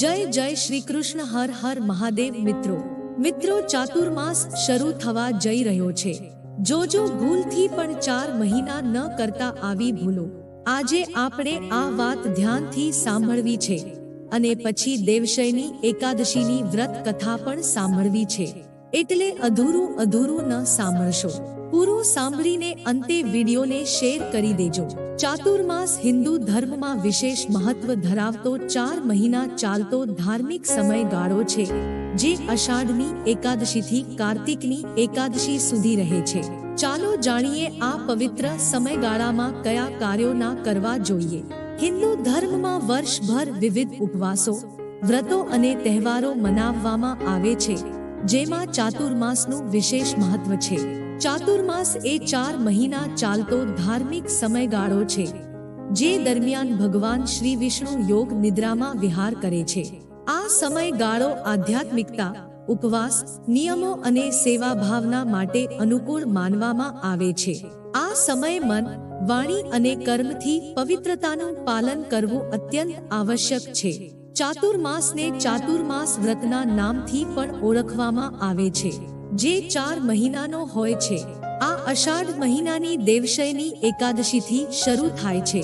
જય જય શ્રી કૃષ્ણ હર હર મહાદેવ મિત્રો. મિત્રો, ચાતુર્માસ શરૂ થવા જઈ રહ્યો છે. જોજો, ભૂલથી પણ ચાર મહિના ન કરતા આવી ભૂલો. આજે આપણે આ વાત ધ્યાનથી સાંભળવી છે. અને પછી દેવશયની એકાદશીની વ્રત કથા પણ સાંભળવી છે. એટલે અધૂરું અધૂરું ન સાંભળશો. પૂરું સાંભળીને અંતે વિડીયોને શેર કરી દેજો. ચાતુર્માસ હિન્દુ ધર્મમાં વિશેષ મહત્વ ધરાવતો ચાર મહિના ચાલતો ધાર્મિક સમયગાળો છે, જે અષાઢની એકાદશીથી કાર્તિકની એકાદશી સુધી રહે છે. ચાલો જાણીએ આ પવિત્ર સમયગાળામાં કયા કાર્યો ના કરવા જોઈએ. હિન્દુ ધર્મમાં વર્ષભર વિવિધ ઉપવાસો, વ્રતો અને તહેવારો મનાવવામાં આવે છે, જેમાં ચાતુર્માસનું વિશેષ મહત્વ છે. ચાતુર્માસ એ ચાર મહિના ચાલતો ધાર્મિક સમયગાળો છે, જે દરમિયાન ભગવાન શ્રી વિષ્ણુ યોગ નિદ્રામાં વિહાર કરે છે. આ સમયગાળો આધ્યાત્મિકતા, ઉપવાસ, નિયમો અને સેવા ભાવના માટે અનુકૂળ માનવામાં આવે છે. આ સમય મન, વાણી અને કર્મથી પવિત્રતાનું પાલન કરવું અત્યંત આવશ્યક છે. ચાતુર્માસને ચાતુર્માસ વ્રતના નામથી પણ ઓળખવામાં આવે છે. જે ચાર મહિનાનો હોય છે. આ અષાઢ મહિનાની દેવશયની એકાદશીથી શરૂ થાય છે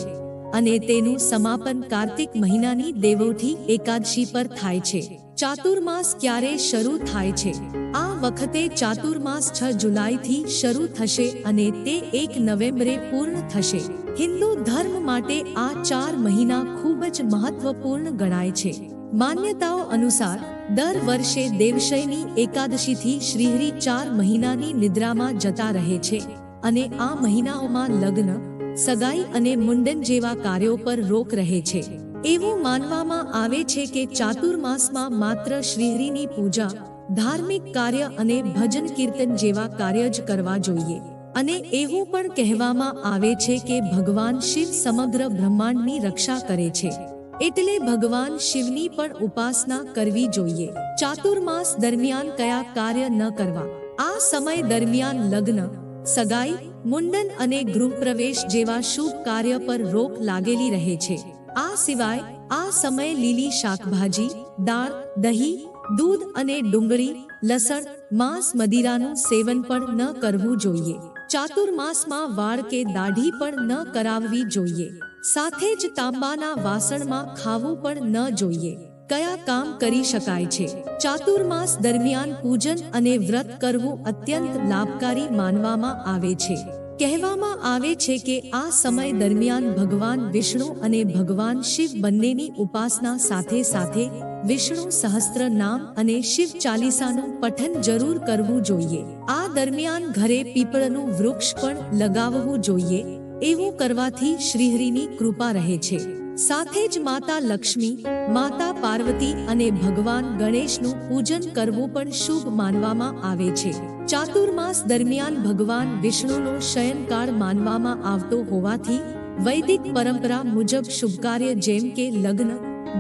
અને તેનું સમાપન કાર્તિક મહિનાની દેવોથી એકાદશી પર થાય છે. ચાતુર્માસ ક્યારે શરૂ થાય છે? આ વખતે ચાતુર્માસ છ જુલાઈથી શરૂ થશે અને તે એક નવેમ્બરે પૂર્ણ થશે. હિન્દુ ધર્મ માટે આ ચાર મહિના ખૂબ જ મહત્વપૂર્ણ ગણાય છે. માન્યતાઓ અનુસાર દર વર્ષે દેવશયની એકાદશીથી શ્રીહરિ ચાર મહિનાની નિદ્રામાં જતા રહે છે અને આ મહિનાઓમાં લગ્ન, સગાઈ અને મુંડન જેવા કાર્યો પર રોક રહે છે. એવું માનવામાં આવે છે કે ચાતુર્માસમાં માત્ર શ્રીહરિની પૂજા, ધાર્મિક કાર્ય અને ભજન કીર્તન જેવા કાર્ય જ કરવા જોઈએ. અને એવું પણ કહેવામાં આવે છે કે ભગવાન શિવ સમગ્ર બ્રહ્માંડની રક્ષા કરે છે. એટલે ભગવાન શિવની પણ ઉપાસના કરવી જોઈએ. ચાતુર્માસ દરમિયાન કયા કાર્ય ન કરવા. આ સમય દરમિયાન લગ્ન, સગાઈ, મુંડન અને ગૃહપ્રવેશ જેવા શુભ કાર્ય પર રોક લાગેલી રહે છે. આ સિવાય, આ સમય લીલી શાકભાજી, દાળ, દહીં, દૂધ અને ડુંગળી, લસણ, માંસ મદિરાનું સેવન પણ ન કરવું જોઈએ. ચાતુર્માસમાં વાળ કે દાઢી પણ ન કરાવવી જોઈએ. સાથે જ તાંબાના વાસણમાં ખાવું પણ ન જોઈએ. કયા કામ કરી શકાય છે? ચાતુર્માસ દરમિયાન પૂજન અને વ્રત કરવું અત્યંત લાભકારી માનવામાં આવે છે. કહેવામાં આવે છે કે આ સમય દરમિયાન ભગવાન વિષ્ણુ અને ભગવાન શિવ બંનેની ઉપાસના સાથે સાથે વિષ્ણુ સહસ્ત્ર નામ અને શિવ ચાલીસાનું પઠન જરૂર કરવું જોઈએ. આ દરમિયાન ઘરે પીપળનું વૃક્ષ પણ લગાવવું જોઈએ. એવું કરવાથી શ્રીહરિની કૃપા રહે છે. સાથે જ માતા લક્ષ્મી, માતા પાર્વતી અને ભગવાન ગણેશનું પૂજન કરવું પણ શુભ માનવામાં આવે છે. ચાતુર્માસ દરમિયાન ભગવાન વિષ્ણુનો શયનકાળ માનવામાં આવતો હોવાથી વૈદિક પરંપરા મુજબ શુભ કાર્ય જેમ કે લગ્ન,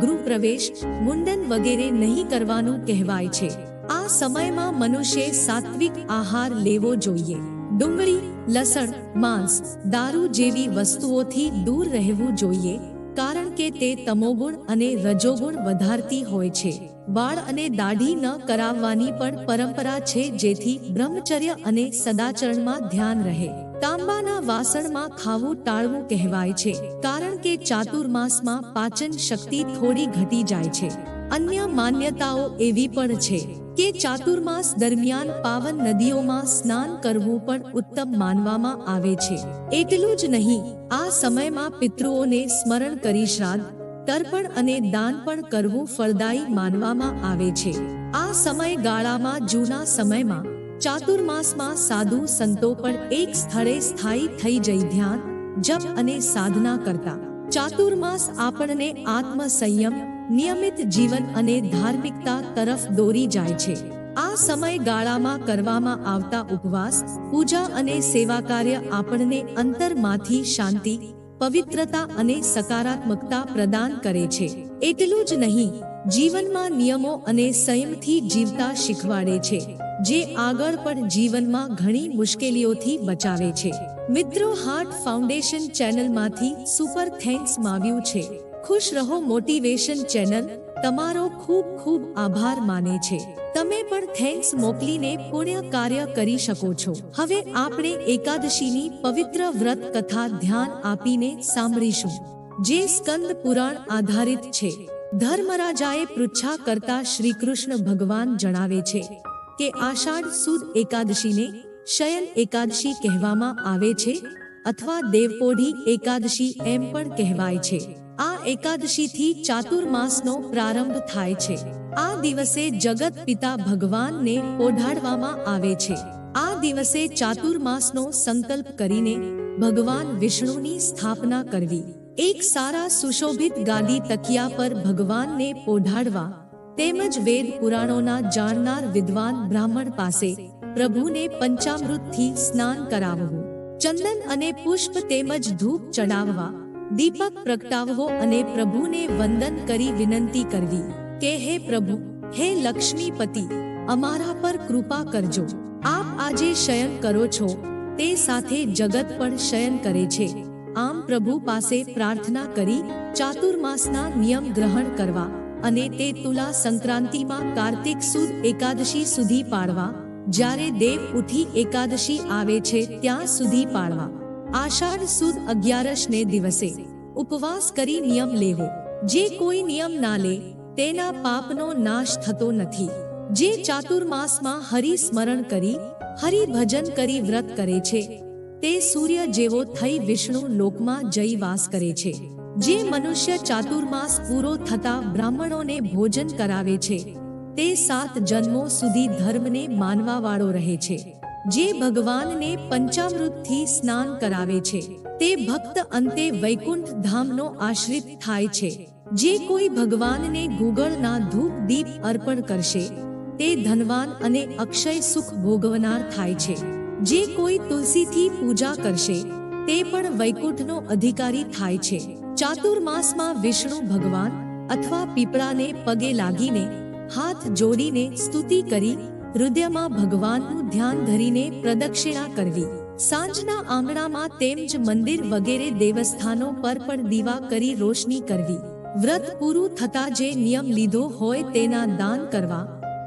ગૃહપ્રવેશ, મુંડન વગેરે નહીં કરવાનું કહેવાય છે. આ સમયમાં મનુષ્ય સાત્વિક આહાર લેવો જોઈએ. ડુંગળી, લસણ, માંસ, દારૂ જેવી વસ્તુઓથી દૂર રહેવું જોઈએ, કારણ કે તે તમોગુણ અને રજોગુણ વધારતી હોય છે. વાળ અને દાઢી ન કરાવવાની પણ પરંપરા છે જેથી બ્રહ્મચર્ય અને સદાચરણમાં ધ્યાન રહે. તાંબાના વાસણમાં ખાવું ટાળવું કહેવાય છે, કારણ કે ચાતુર્માસમાં પાચન શક્તિ થોડી ઘટી જાય છે. અન્ય માન્યતાઓ એવી પણ છે કે ચાતુર્માસ દરમિયાન પાવન નદીઓમાં સ્નાન કરવું પણ ઉત્તમ માનવામાં આવે છે. એટલું જ નહીં, આ સમયમાં પિતૃઓને સ્મરણ કરી શ્રાદ્ધ, તર્પણ અને દાન પણ કરવું ફળદાયી માનવામાં આવે છે. આ સમયગાળામાં જૂના સમયમાં ચાતુર્માસમાં સાધુ સંતો પણ એક સ્થળે સ્થાયી થઈ જઈ ધ્યાન, જપ અને સાધના કરતા. ચાતુર્માસ આપણને આત્મ સંયમ નિયમિત જીવન અને ધાર્મિકતા તરફ દોરી જાય છે. આ સમયગાળામાં કરવામાં આવતા ઉપવાસ, પૂજા અને સેવા કાર્ય આપણને અંતરમાંથી શાંતિ, પવિત્રતા અને સકારાત્મકતા પ્રદાન કરે છે. એટલું જ નહીં, જીવનમાં નિયમો અને સંયમથી જીવતા શીખવાડે છે, જે આગળ પણ જીવનમાં ઘણી મુશ્કેલીઓથી બચાવે છે. મિત્રો હાર્ટ ફાઉન્ડેશન ચેનલમાંથી સુપર થેન્ક્સ માવ્યું છે. ખુશ રહો મોટિવેશન ચેનલ. તમારો ખૂબ ખૂબ આભાર માને છે. તમે પણ થેન્ક્સ મોકલીને પુણ્ય કાર્ય કરી શકો છો. હવે આપણે એકાદશીની પવિત્ર વ્રત કથા ધ્યાન આપીને સાંભળીશું. જે સ્કંદ પુરાણ આધારિત છે. ધર્મરાજાએ પૃચ્છા કરતા શ્રી કૃષ્ણ ભગવાન જણાવે છે કે આષાઢ સુદ એકાદશીને શયન એકાદશી કહેવામાં આવે છે અથવા દેવપોઢી એકાદશી એમ પણ કહેવાય છે. આ એકાદશીથી ચાતુર્માસનો પ્રારંભ થાય છે. આ દિવસે જગત પિતા ભગવાનને ઓઢાડવામાં આવે છે. આ દિવસે ચાતુર્માસનો સંકલ્પ કરીને ભગવાન વિષ્ણુની સ્થાપના કરવી. એક સારા સુશોભિત ગાદી તકિયા પર ભગવાનને ઓઢાડવા, તેમજ વેદ પુરાણોના જાણનાર વિદ્વાન બ્રાહ્મણ પાસે પ્રભુને પંચામૃતથી સ્નાન કરાવવું, ચંદન અને પુષ્પ તેમજ ધૂપ ચડાવવા દીપક પ્રગટાવવો અને પ્રભુને વંદન કરી વિનંતી કરવી. કે હે પ્રભુ, હે લક્ષ્મીપતિ, અમારા પર કૃપા કરજો. આપ આજે શયન કરો છો. તે સાથે જગત પણ શયન કરે છે. આમ પ્રભુ પાસે પ્રાર્થના કરી ચાતુર્માસના નિયમ ગ્રહણ કરવા અને તે તુલા સંક્રાંતિમાં કાર્તિક સુદ એકાદશી સુધી પાડવા જ્યારે દેવ ઉઠી એકાદશી આવે છે, ત્યાં સુધી પાડવા આષાઢ સુદ અગિયારસને દિવસે ઉપવાસ કરી નિયમ લેવો. જે કોઈ નિયમ ના લે, તેના પાપનો નાશ થતો નથી. જે ચાતુર્માસમાં હરિ સ્મરણ કરી હરિ ભજન કરી વ્રત કરે છે, તે સૂર્ય જેવો થઈ વિષ્ણુ લોકમાં જઈ વાસ કરે છે. જે મનુષ્ય ચાતુર્માસ પૂરો થતા બ્રાહ્મણોને ભોજન કરાવે છે, તે સાત જન્મો સુધી ધર્મને માનવાવાળો રહે છે. જે ભગવાનને પંચામૃતથી સ્નાન કરાવે છે, તે ભક્ત અંતે વૈકુંઠ ધામનો આશ્રિત થાય છે. જે કોઈ ભગવાનને ગુગળના ધૂપ દીપ અર્પણ કરશે, તે ધનવાન અને અક્ષય સુખ ભોગવનાર થાય છે. જે કોઈ તુલસીથી પૂજા કરશે, તે પણ વૈકુંઠનો અધિકારી થાય છે. ચાતુર્માસમાં વિષ્ણુ ભગવાન અથવા પીપળાને પગે લાગીને હાથ જોડીને સ્તુતિ કરી હૃદયમાં ભગવાનનું ધ્યાન ધરીને પ્રદક્ષિણા કરવી. સાંજના આંગણામાં તેમજ મંદિર વગેરે દેવસ્થાનો પર પણ દીવા કરી રોશની કરવી. વ્રત પૂરું થતા જે નિયમ લીધો હોય તેના દાન કરવા,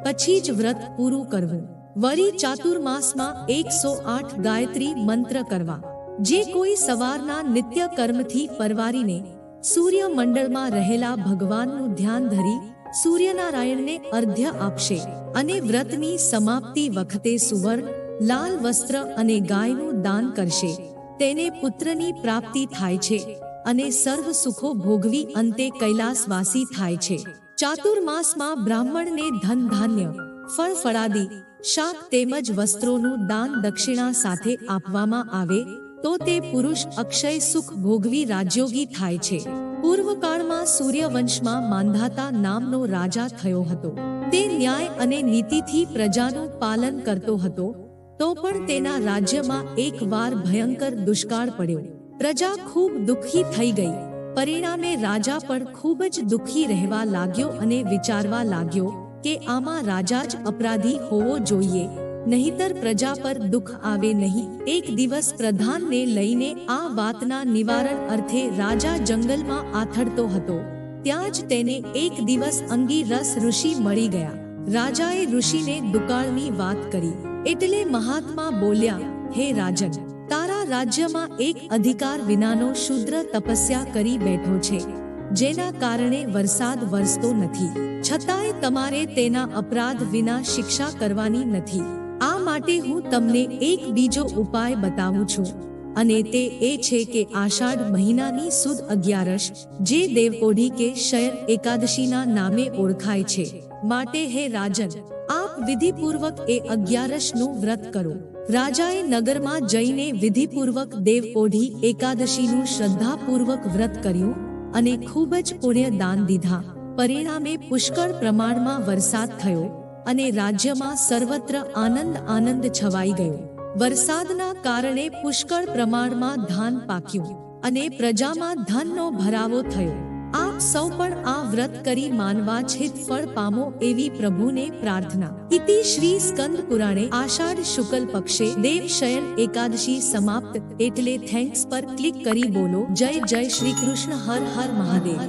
પછી જ વ્રત પૂરું કરવું. વળી ચાતુર્માસમાં એકસો આઠ ગાયત્રી મંત્ર કરવા. જે કોઈ સવારના નિત્ય કર્મથી પરવારીને સૂર્ય મંડળમાં રહેલા ભગવાનનું ધ્યાન ધરી સૂર્યનારાયણને અર્ધ્ય આપશે અને વ્રતની સમાપ્તિ વખતે સુવર્ણ, લાલ વસ્ત્ર અને ગાયનું દાન કરશે. તેને પુત્રની પ્રાપ્તિ થાય છે અને સર્વ સુખો ભોગવી અંતે કૈલાસવાસી થાય છે. ચાતુર્માસમાં બ્રાહ્મણને ધન ધાન્ય, ફળ ફળાદી, શાક તેમજ વસ્ત્રોનું દાન દક્ષિણા સાથે આપવામાં આવે તો તે પુરુષ અક્ષય સુખ ભોગવી રાજયોગી થાય છે. પૂર્વકાળમાં સૂર્યવંશમાં માંધાતા નામનો રાજા થયો હતો. તે ન્યાય અને નીતિથી પ્રજાનું પાલન કરતો હતો, તો પણ તેના રાજ્યમાં એક વાર ભયંકર દુષ્કાળ પડ્યો. પ્રજા ખૂબ દુઃખી થઈ ગઈ. પરિણામે રાજા પણ ખૂબ જ દુઃખી રહેવા લાગ્યો અને વિચારવા લાગ્યો કે આમાં રાજા જ અપરાધી હોવો જોઈએ. નહીતર પ્રજા પર દુઃખ આવે નહીં. એક દિવસ પ્રધાનને લઈને આ વાતના નિવારણ અર્થે રાજા જંગલમાં આથડતો હતો. ત્યાં જ તેને એક દિવસ અંગી રસ ઋષિ મળી ગયા. રાજાએ ઋષિને દુકાળની વાત કરી. એટલે મહાત્મા બોલ્યા, હે રાજન, તારા રાજ્યમાં એક અધિકાર વિનાનો શુદ્ર તપસ્યા કરી બેઠો છે. જેના કારણે વરસાદ વરસતો નથી. છતાંય તમારે તેના અપરાધ વિના શિક્ષા કરવાની નથી. માટે હું તમને એક બીજો ઉપાય બતાવું છું. અને તે એ છે કે આષાઢ મહિનાની સુદ અગિયારસ, જે દેવકોઢી કે શયન એકાદશીના નામે ઓળખાય છે. માટે હે રાજન, આપ વિધિપૂર્વક એ અગિયારસનું વ્રત કરો. રાજાએ નગરમાં જઈને વિધિપૂર્વક દેવકોઢી એકાદશીનું શ્રદ્ધાપૂર્વક વ્રત કર્યું અને ખૂબ જ પુણ્ય દાન દીધા. પરિણામે પુષ્કળ પ્રમાણમાં વરસાદ થયો. અને રાજ્યમાં સર્વત્ર આનંદ આનંદ છવાઈ ગયો. વરસાદના કારણે પુષ્કળ પ્રમાણમાં ધાન પાક્યું અને પ્રજામાં ધનનો ભરાવો થયો. આપ સૌ પણ આ વ્રત કરી માનવા છેદ ફળ પામો એવી પ્રભુને પ્રાર્થના. ઇતિ શ્રી સ્કંદ પુરાણે આષાઢ શુકલ પક્ષે દેવ શયન એકાદશી સમાપ્ત. એટલે થેન્ક્સ પર ક્લિક કરી બોલો. જય જય શ્રી કૃષ્ણ. હર હર મહાદેવ.